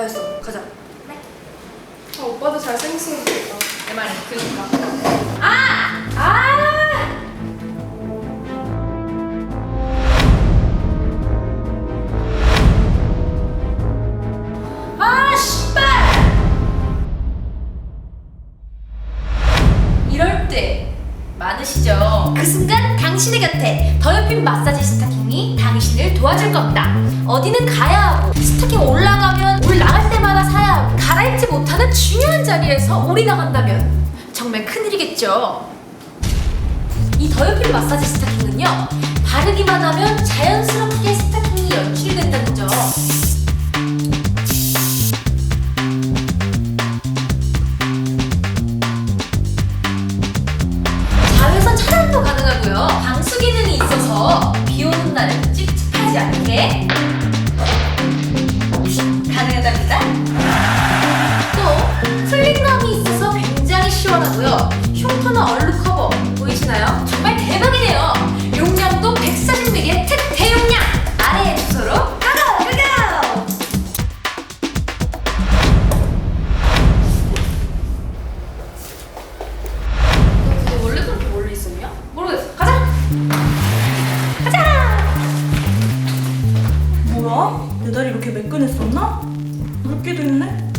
어, 다 했어. 가자. 아, 오빠도 잘생겼으면 좋겠다. 내 말이 그러니까. 아! 아! 아, 씨발! 이럴 때 많으시죠? 그 순간 당신의 곁에 더엽힌 마사지 스타킹이 당신을 도와줄 겁니다. 어디는 가야 하고 스타킹 올라가면 못하는 중요한 자리에서 오리 나간다면 정말 큰일이겠죠. 이 더협힐 마사지 스타킹은요. 바르기만 하면 자연스럽게 스타킹이 연출이 된다는 점. 자외선 차단도 가능하고요. 방수 기능이 있어서 비 오는 날은 찝찝하지 않게 가능하답니다. 어? 내 다리 이렇게 매끈했었나? 그렇게 됐네?